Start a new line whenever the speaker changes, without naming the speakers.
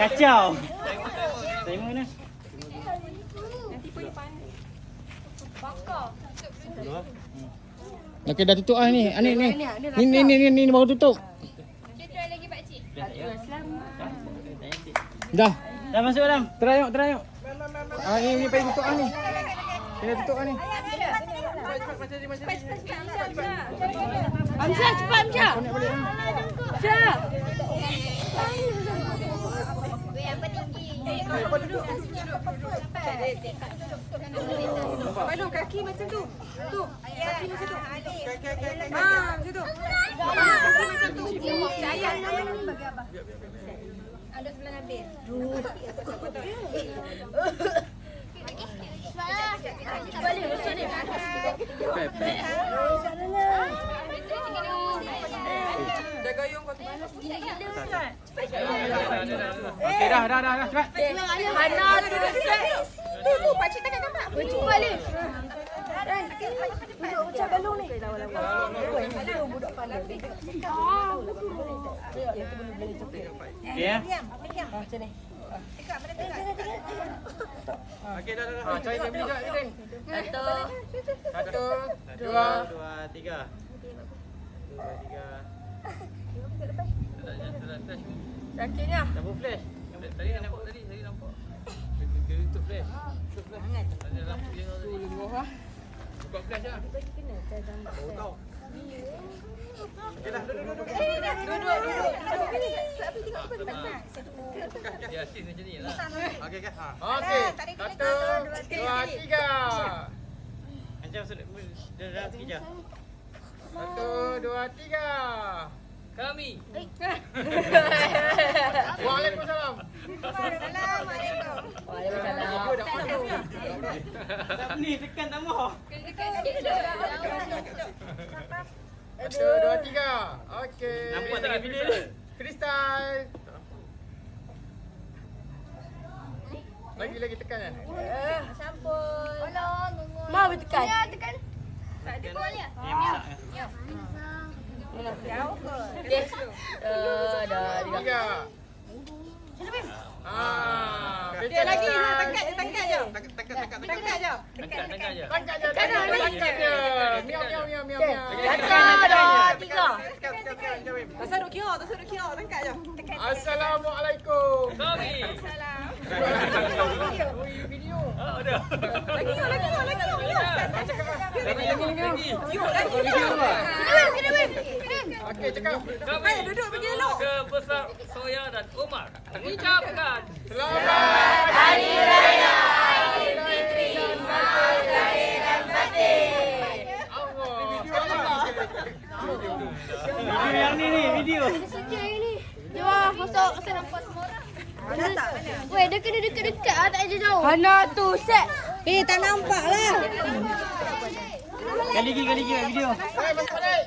Kacau. Saya mana?
Okey, dah tutup ah ni. Ah, ni, ni. Ni, ni, ni, ni, ni, ni baru tutup. Dah.
Dah masuk dalam.
Terayuk, terayuk. Ah, ni, ni pergi tutup ah ni. Kena tutup ah ni.
Amsyah cepat
ah.
Amsyah.
Balon kaki macam tu. Tu. Kaki macam tu. Ah, macam tu. Kaki macam tu. Ayat nama ni bagi abah. Ada sebelah Nabil.
Balik masuk ni.
Jaga yung kau tu.
Okey, dah, dah, dah, dah. Cepat.
Hana tu set.
Tu tu pakcik tengah nampak.
Cuba balik. Duduk macam galung ni. Budak pandai.
Okey ya.
Okey, dah, dah, dah. Ah, cari dia beli jap, Din.
Satu.
Satu, dua.
Dua, tiga. Dua, tiga.
Sakitnya.
Double flash.
Tadi nampak tadi, tadi nampak. Dia tutup flash. Tutup flash. Ada lampu dia tadi. Buka flash dah. Oh, tahu.
Okey, dah. Duduk, duduk. Duduk,
Dia asyik macam ni lah.
Okey, okey. Ha. Okey. Satu, dua, tiga.
Macam sudah dah dah sekejap.
Satu, dua, tiga.
Kami.
Waalaikumsalam.
Assalamualaikum.
Aku dah pandai.
Tak ni tekan tak mau.
Satu, dua, tiga. Okey.
Nampak tak dia?
Kristal. Lagi lagi tekan kan?
Sampun.
Ma bertekan.
Tak ada kuali ah.
Eh masak. eh.
Jauh ke?
Okey. Dah dah tiga.
Tiga. Ah,
Dia lagi ha tangkat je, tangkat je.
Tekan, tekan, tekan, tekan.
Tangkat je.
Tangkat, tangkat je.
Tangkat je, tangkat je, tangkat je. Miau, miau, miau, miau, miau.
Satu, dua, tiga.
Tekan, tekan, tekan, jawab.
Tak saru kira, tak saru kira, tangkat je. Tekan.
Assalamualaikum.
Kami.
Salam.
Oh, video.
Oh, ada.
Lagi yo, lagi yo, lagi yo.
Lagi, lagi, lagi.
Yo, lagi yo.
Okey, cakap.
Kami.
Baik, duduk bagi elok.
Keluarga besar Soya dan Omar. Ucapkan.
Selamat Hari Raya Aidilfitri dan Allah.
Video yang ni ni video.
Sejak ini. Jom masuk saya nampak semua orang.
Ada tak? Mana?
Weh, dia kena dekat-dekat ah, tak ada jauh. Hana tu set. Eh, tak nampak lah.
Kali lagi kali lagi video.
Balik.